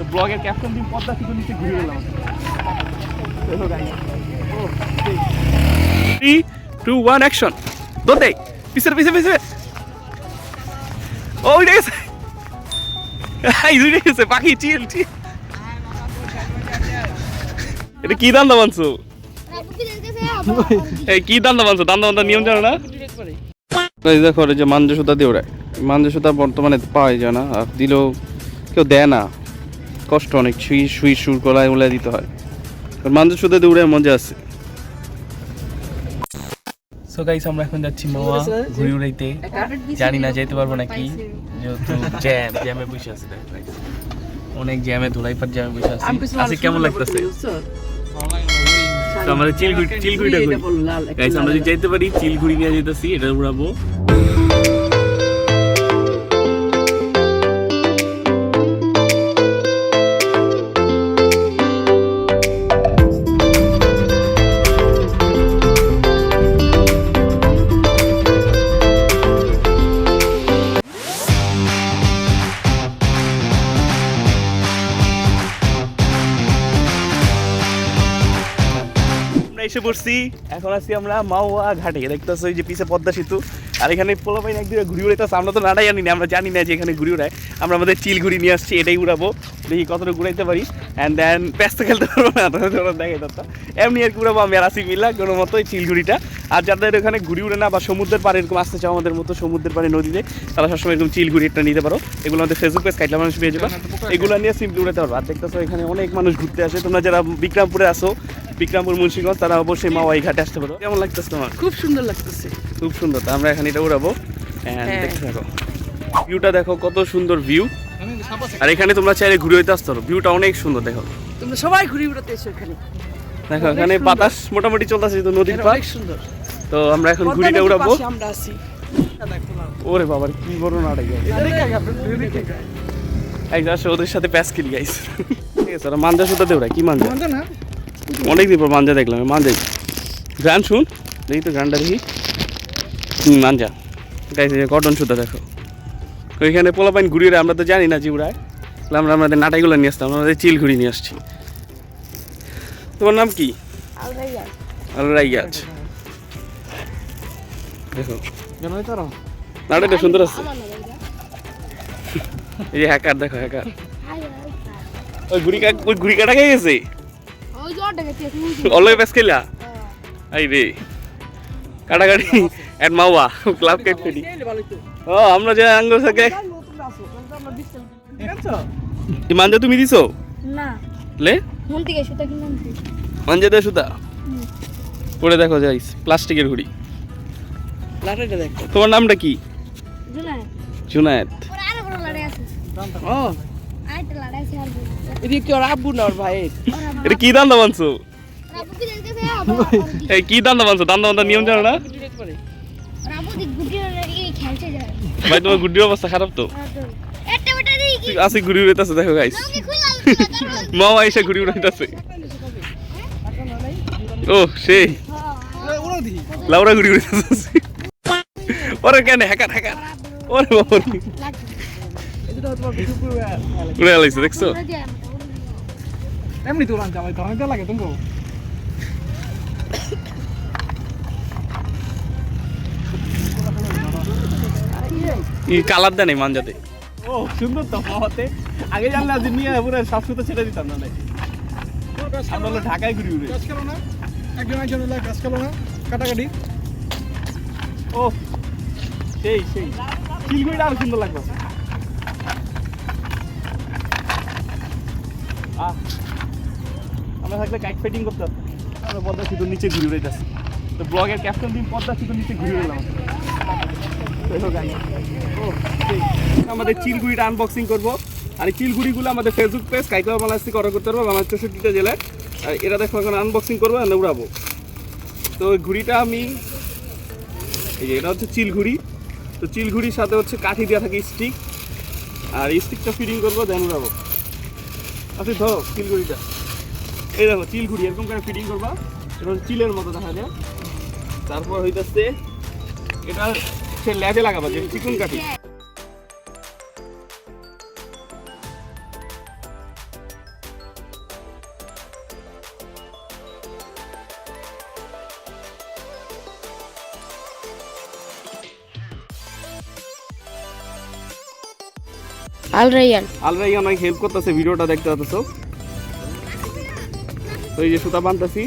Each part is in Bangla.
তো ব্লগের ক্যাপ্টেন টিম পদ্মা সেতু নিচে ঘুরে গেলাম। থ্রি টু ওয়ান অ্যাকশন দৌড় দে। পিছনে পিছনে পিছনে। ও উঠে গেছে উঠে গেছে পাখি, চিল চিল। এটা কি দান্দা মানছো এই কি দান্দা মানছো দান্দা দান্দা নিয়ম জানো না? দেখো যে সুতা দিয়ে ওড়ায়। সুতা বর্তমানে পাওয়া যায় না। আর দিলেও কেউ দেয় না। কষ্ট অনেক শুই শুই সুর গলায় উলাই দিতে হয়। সুতা দিয়ে উড়ে মজা আছে। সো গাইস আমরা এখন যাচ্ছি মাওয়া ঘুরে উড়াইতে। জানি না যেতে পারব নাকি যেহেতু জ্যাম জ্যামে বসে আছে অনেক জ্যামে ধুলাই পার জ্যামে বসে আছে। আজকে কেমন লাগতেছে? তো আমাদের চিলগুড়ি চিলগুড়িটা ঘুরি। গাইস আমরা যদি যাইতে পারি চিলগুড়ি নিয়ে যেতেছি এটা উড়াবো এসে পড়ছি। এখন আছি আমরা মাওয়া ঘাটে। দেখতেছো যে পিছে পদ্মা সেতু। আর এখানে পোলা পাইন একদিন ঘুরি উড়াইতেছে আমরা তো নাড়াই জানি না আমরা জানি না যে এখানে ঘুরি উড়ায়। আমরা আমাদের চিল ঘুরি নিয়ে আসছি এটাই উড়াবো। দেখি কতটা ঘুরাইতে পারি। অ্যান্ড দেন ব্যস্ত খেলতে পারব না তোমরা দেখাই দত্তা এমনি আর কি উড়াবো আমি আর আসি মিল্লা কোনো মতো এই চিল ঘুরিটা আর যাদের ওখানে ঘুরি উড়ে না বা সমুদ্রের পাড়ে এরকম আসতে চাও আমাদের মতো সমুদ্রের পাড়ে নদীতে তারা সবসময় এরকম চিল ঘুরি একটা নিতে পারো। এগুলো আমাদের ফেসবুক পেজ কাইটলা মানুষ পেয়ে যাবে। এগুলো নিয়ে সিম্পলি উড়াতে পারব। আর দেখতেছো এখানে অনেক মানুষ ঘুরতে আসে। তোমরা যারা বিক্রমপুরে আসো বিক্রমপুর মুন্সিগঞ্জ তারা অবশ্যই মাওয়া এই ঘাটে আসতে পারো। কেমন লাগতেছে তোমার? খুব সুন্দর লাগতেছে। খুব সুন্দর। তো আমরা এখন এটা উড়াবো হ্যাঁ। দেখতে থাকো। ভিউটা দেখো কত সুন্দর ভিউ আর এখানে তোমরা চাইলে ঘুরে হইতে আসতে পারো। ভিউটা অনেক সুন্দর দেখো। তোমরা সবাই ঘুরে বেড়াতে এসো এখানে। দেখো এখানে বাতাস মোটামুটি চলতেছে তো নদীর এখানে অনেক সুন্দর। তো আমরা এখন ঘুড়িটা উড়াবো। আমরা আছি। ওরে বাবার কি বড় নাটক এই আসো ওদের সাথে প্যাস খেলি গাইস ঠিক আছে ওরা মাঞ্জা সুতা দেওরা কি মাঞ্জা? না? অনেক দিন পর মাঞ্জা দেখলাম আমি মাঞ্জাই। গান শুন দেখি তো গানটা দেখি। হুম মাঞ্জা গাইছে কটন সুতা দেখো। ওইখানে পোলাপাইন ঘুরিয়ে আমরা তো জানি না জিউড়ায় তাহলে আমরা আমাদের নাটাইগুলো নিয়ে আসতাম আমাদের চিল ঘুরি নিয়ে আসছি। তোমার নাম কি? আলরাই গাছ দেখো। নাটাইটা সুন্দর আছে। এই যে হ্যাকার দেখো হ্যাকার ওই ঘুড়ি কাট ওই ঘুড়ি কাটা খেয়ে গেছে? অলওয়ে প্যাস খেলা? এই রে কাটাকাটি। এট মাওয়া ক্লাব কেট ও আমরা যে আঙ্গ থেকে মাঞ্জা তুমি দিছো? না। লে? মন থেকে সুতা কিনে আনছি মাঞ্জা দে সুতা। পরে দেখো যাইস প্লাস্টিকের ঘুড়ি। তোমার নামটা কি? ভাইয়ের? এটা কি দান্দা রাবু কি দান্দা মানছো দান্দা দান্দা নিয়ম জানো না? ভাই তোমার গুডির অবস্থা খারাপ তো? আসি ঘুরি উড়াইতেছে দেখো গাইস মামা এসে ঘুরি উড়াইতেছে। ও সেই লাউরা ঘুরি উড়াইতেছে। ওরে কেন হ্যাকার হ্যাকার। ওরে বাবা। উড়ে আলাইছে দেখছ? এমনি তো লাগে তুমি ই কালার দেয় নাই মানজাতে। ও সুন্দর তো মামাতে। আগে জানলে আজ নিয়ে পুরো সব সুতো ছেড়ে দিতাম না নাকি? আমরা হলো ঢাকায় ঘুরি উড়ে গাছ খেলো না? একজন একজন গাছ খেলো না? কাটাকাটি। ও সেই সেই। শিলগুড়িটা আরও সুন্দর লাগবে আহ, আমরা থাকলে কাইট ফাইটিং করতাম আমরা পদ্মা সেতুর নিচে ঘুরে উড়াইতেছি তো ব্লগের ক্যাপ্টেন টিম পদ্মা সেতুর নিচে ঘুরে উড়লাম আমাদের চিলগুড়িটা আনবক্সিং করব। আর এই চিলগুড়িগুলো আমাদের ফেসবুক পেজ কাইকলা বাংলাদেশ থেকে অর্ডার করতে পারব আমার চৌষট্টিটা জেলায়। আর এটা দেখো এখন আনবক্সিং করব আর উড়াবো। তো ঘুড়িটা আমি, এই যে এটা হচ্ছে চিলঘুড়ি। তো চিলঘুড়ির সাথে হচ্ছে কাঠি দেওয়া থাকে স্টিক আর স্টিকটা ফিটিং করব দেন উড়াবো। আচ্ছা ধরো চিলঘুড়িটা। এই দেখো, চিলঘুড়ি, এরকম করে ফিটিং করবা। এটা চিলের মতো দেখা যায়। তারপর হইতেছে, এটা সে লাগাবো লাগাবা যে চিকুন কাঠি। আল রাইয়ান। আল রাইয়ান আমাকে ভিডিওটা দেখতে পাচ্ছ। তো এই যে সুতা বানতেছি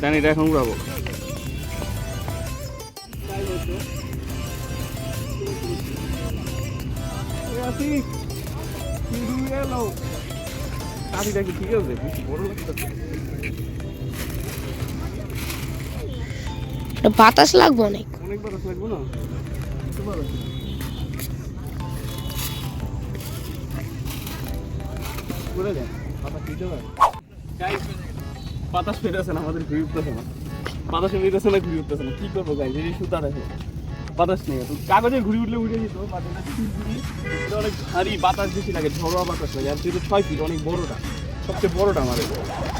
ডানিটা এখন উড়াবো ঠিক আছে বড় বাতাস লাগবে অনেক। অনেক বড় লাগবে না বাতাস বাতাস পেতেছে না আমাদের ঘুরে উঠতেছে না। বাতাস পেতেছে না ঘুরে উঠতেছে না। কি করব গাই সুতা দেখো। বাতাস নেই। তো কাগজে ঘুরে উঠলে উঠে যেত এটা অনেক ভারী বাতাস বেশি লাগে ঝড়োয়া বাতাস লাগে, আর যেহেতু ছয় ফিট, অনেক বড়টা, সবচেয়ে বড়টা আমাদের।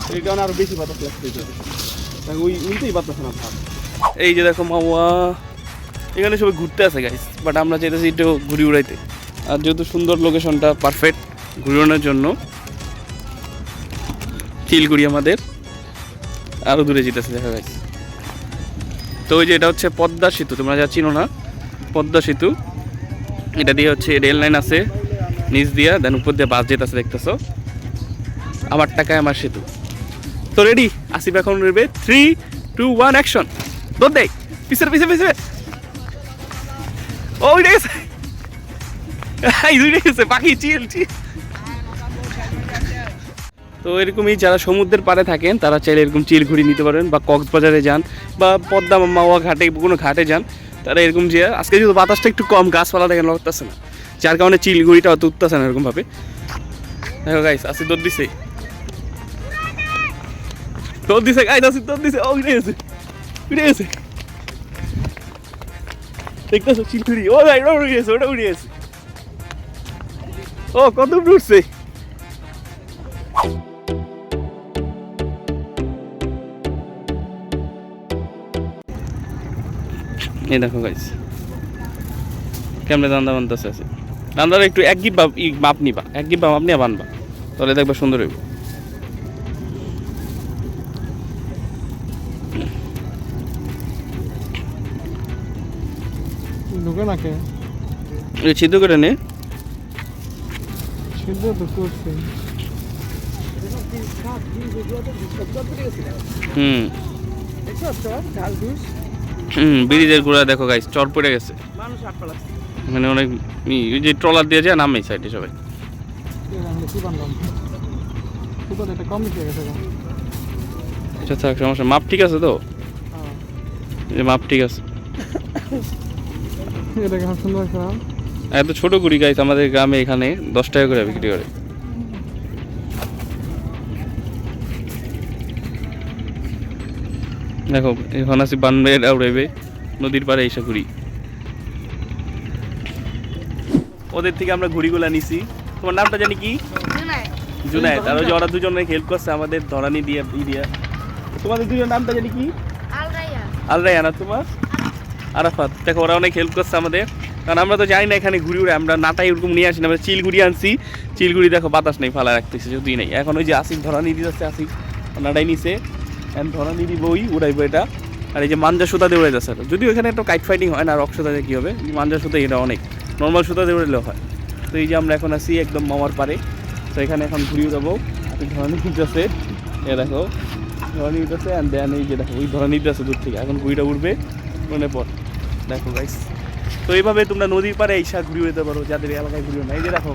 তো এই কারণে আরও বেশি বাতাস। তাই ওই উল্টেই বাতাস না ভাব এই যে দেখো মাওয়া এখানে সবাই ঘুরতে আসে গাইস বাট আমরা চাইতেছি একটু ঘুরি উড়াইতে। আর যেহেতু সুন্দর লোকেশনটা পারফেক্ট ঘুরে ওড়ানোর জন্য চিলগুড়ি আমাদের। আরও দূরে যেতেছে, দেখা গাইস তো ওই যে এটা হচ্ছে পদ্মা সেতু, তোমরা যা চিনো না, পদ্মা সেতু। এটা দিয়ে হচ্ছে রেল লাইন আছে, নিচ দিয়া দেন উপর দিয়ে বাস যেতেছে দেখতেছো? আমার টাকায় আমার সেতু। তো রেডি আসিফ এখন নেবে। থ্রি টু ওয়ান অ্যাকশন দৌড় দেয় পিছনে পিছনে পিছনে ও উঠে গেছে! উঠে গেছে পাখি চিল চিল তো এরকমই যারা সমুদ্রের পাড়ে থাকেন, তারা চাইলে এরকম চিল ঘুরি নিতে পারেন বা কক্সবাজারে যান বা পদ্মা মাওয়া ঘাটে, কোনো ঘাটে যান, তারা এরকম যে, আজকে যেহেতু বাতাসটা একটু কম, গাছপালা দেখেন লাগতেছে না, যার কারণে চিল ঘুড়িটা অত উঠতেছে না এরকমভাবে। দেখো গাইস আসি দৌড় দিছে। দৌড় দিছে গাইস আসি দৌড় দিছে। ও উঠে গেছে উঠে গেছে। দেখতেছো চিলকুড়ি ও ওটা উড়ে গেছে, ওটা উড়ে গেছে। ও, কত উঠছে? এই দেখো গাইস কেমনে দান্দা বানতেছে আছে দান্দার একটু এক গিপ বাপ- ই মাপ নিবা এক গিপ মাপ নিয়ে বানবা তাহলে দেখবা সুন্দর হইব। ঢুকে নাকে এই ছিদ্র করে নে। সিদ্ধ তো করছে। হুম। ব্রিজের গোড়া দেখো গাইস চর পড়ে গেছে। মানে অনেক ওই যে ট্রলার দিয়ে যায় নামে সাইডে সবাই। আচ্ছা থাক সমস্যা। মাপ ঠিক আছে তো? হ্যাঁ। যে মাপ ঠিক আছে। এত ছোট গুড়ি গাইস আমাদের গ্রামে এখানে দশ টাকা করে বিক্রি করে। দেখো এখন আছি বানবে উড়াইবে নদীর পাড়ে এসে ঘুরি। ওদের থেকে আমরা ঘুড়িগুলা নিছি। তোমার নামটা জানি কি? জুনায়েদ। আর ওই যে ওরা দুজনে হেল্প করছে আমাদের ধরানি দিয়ে দিয়া। তোমাদের দুজন নামটা জানি কি? আল রাইয়ান আল রায়ানা তোমার? আরাফাত। দেখো ওরা অনেক হেল্প করছে আমাদের। কারণ আমরা তো জানি না এখানে ঘুরি উড়ে আমরা নাটাই ওরকম নিয়ে আসি না। আমরা চিলগুড়ি আনছি। চিলগুড়ি দেখো বাতাস নেই ফালা রাখতেছে যদি নেই। এখন ওই যে আসিফ ধরানি দিতেছে আসিফ। নাটাই নিছে। এখন ধরানি দিব ওই উড়াইবো এটা। আর এই যে মাঞ্জা সুতা দিয়ে উড়ে যাচ্ছে যদিও এখানে একটু কাইট ফাইটিং হয় না রক সুতা দিয়ে কী হবে? মাঞ্জা সুতা এটা অনেক। নর্মাল সুতা দিয়ে উড়লেও হয়। তো এই যে আমরা এখন আছি একদম মামার পারে তো এখানে এখন ঘুরিয়ে যাব ধরানি দিতেছে এ দেখো ধরানি দিতেছে অ্যান্ড দেন এই যে দেখো, ওই ধরানি দিতেছে দূর থেকে। এখন ঘুড়িটা উঠবে মনে পর। দেখো গাইস তো এইভাবে তোমরা নদীর পাড়ে এই শাক ঘুরিয়ে যেতে পারো। যাদের এলাকায় ঘুরিও না। এই যে দেখো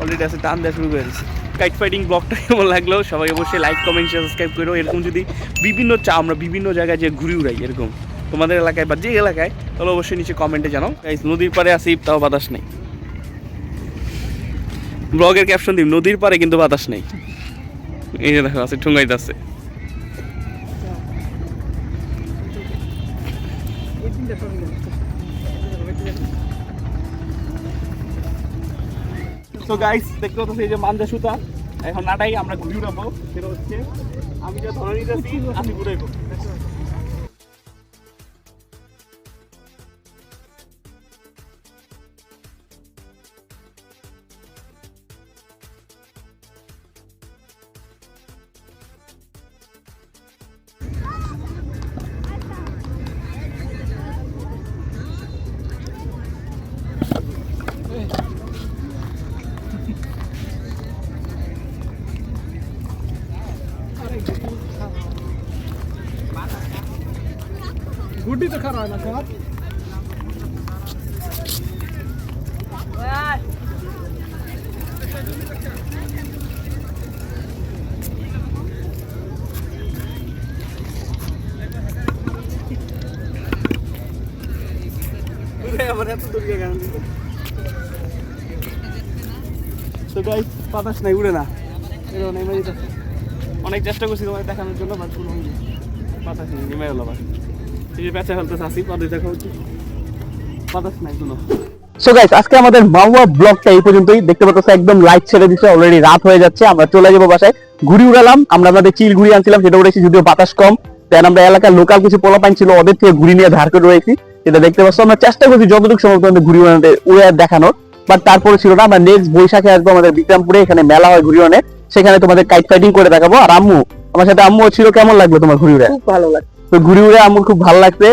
অলরেডি আছে, টান দেওয়া শুরু করে দিচ্ছে কাইট ফাইটিং ব্লগটা কেমন লাগল? সবাই অবশ্যই লাইক কমেন্ট সাবস্ক্রাইব করো। এরকম যদি বিভিন্ন চা আমরা বিভিন্ন জায়গায় যে ঘুরে উড়াই, এরকম। তোমাদের এলাকায় বা যে এলাকায়, তাহলে অবশ্যই নিচে কমেন্টে জানাও। নদীর পারে আসি তাও বাতাস নেই। ব্লগের ক্যাপশন দিই নদীর পারে কিন্তু বাতাস নেই। এই যে দেখো, আছে ঠুঙ্গাইতে আছে তো গাইস দেখতে পাচ্ছি এই যে মাঞ্জা সুতা এখন নাটাই আমরা ঘুরে উঠাবো সেটা হচ্ছে, আমি যা ধরে নিতেছি, আমি ঘুরে ঘুরাইবো। তো খারাপ না খারাপ আমার এত দূর জায়গা তো গাই বাতাস নাই উড়ে না অনেক চেষ্টা করছি তোমার দেখানোর জন্য বাট কোনো। বাতাস নেমে গেল আবার এই ফেলতেছে আসি পদে দেখা উচিত বাতাস নাই কোনো। সো গাইস আজকে আমাদের মাওয়া ব্লগটা এই পর্যন্তই। দেখতে পাচ্ছ একদম লাইট ছেড়ে দিচ্ছে অলরেডি রাত হয়ে যাচ্ছে আমরা চলে যাব বাসায়। ঘুরি উড়ালাম আমরা আমাদের চিল ঘুরি আনছিলাম সেটা উড়েছি যদিও বাতাস কম। দেন আমরা এলাকার লোকাল কিছু পোলাপাইন ছিল ওদের থেকে ঘুরি নিয়ে ধার করে রয়েছি। সেটা দেখতে পাচ্ছ আমরা চেষ্টা করছি যতটুকু সম্ভব আমাদের ঘুরি উড়ানোতে উড়ে দেখানোর। বাট তারপরে ছিল না আমরা নেক্সট বৈশাখে আসব আমাদের বিক্রমপুরে এখানে মেলা হয় ঘুরি উড়ানে। সেখানে তোমাদের কাইট ফাইটিং করে দেখাবো। আর আম্মু আমার সাথে আম্মু ছিল কেমন লাগল তোমার ঘুরি উড়ে? খুব ভালো লাগে তো ঘুরে ঘুরে আমার খুব ভালো লাগছে।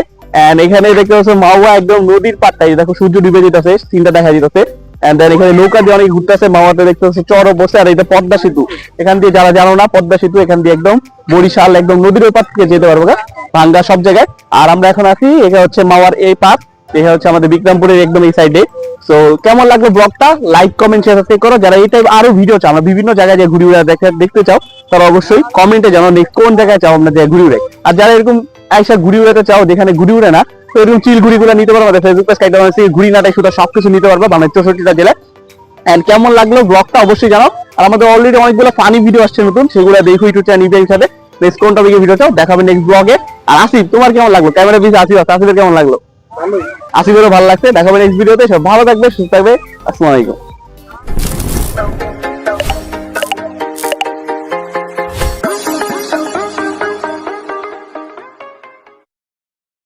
এন্ড এখানে দেখতে পাচ্ছ মাওয়া একদম নদীর পাড়টাই দেখো সূর্য ডুবে যেতেছে সিনটা দেখা যেতেছে। এন্ড দেন এখানে নৌকা দিয়ে অনেক মাওয়াতে দেখতে পাচ্ছ চর বসে আর এটা পদ্মা সেতু। এখান দিয়ে যারা জানো না পদ্মা সেতু এখান দিয়ে একদম বরিশাল একদম নদীর ওই থেকে যেতে পারব গা, ভাঙ্গা সব জায়গায়। আর আমরা এখন আছি এটা হচ্ছে মাওয়ার এই পার এটা হচ্ছে আমাদের বিক্রমপুরের একদম এই সাইডে সো কেমন লাগল ব্লগটা লাইক কমেন্ট শেয়ার করো। যারা এই টাইপ আরও ভিডিও চাও আমরা বিভিন্ন জায়গায় যে ঘুরি দেখে দেখতে চাও তারা অবশ্যই কমেন্টে নেক্সট কোন জায়গায় চাও আমরা ঘুরি উড়ে আর যারা এরকম আইসা ঘুরি উড়াতে চাও যেখানে ঘুরি উড়ে না তো এরকম চিল ঘুরি গুলো নিতে পারো আমাদের ফেসবুক পেজ কাইটা বানাচ্ছি ঘুরি নাটাই শুধু সবকিছু নিতে পারব বাংলাদেশ চৌষট্টিটা জেলায়। এন্ড কেমন লাগল ব্লগটা অবশ্যই জানাও। আর আমাদের অলরেডি অনেকগুলো ফানি ভিডিও আসছে নতুন সেগুলো দেখো ইউটিউব চ্যানেল নিবে হিসাবে। বেশ কোন টপিকে ভিডিও চাও দেখাবে নেক্সট ব্লগে আর আসিফ তোমার কেমন লাগল? ক্যামেরা পিছিয়ে আসিফ আছে আসিফের কেমন লাগল? আসিফেরও ভালো লাগছে দেখাবে নেক্সট ভিডিওতে সব ভালো থাকবে সুস্থ থাকবে। আসসালামু আলাইকুম।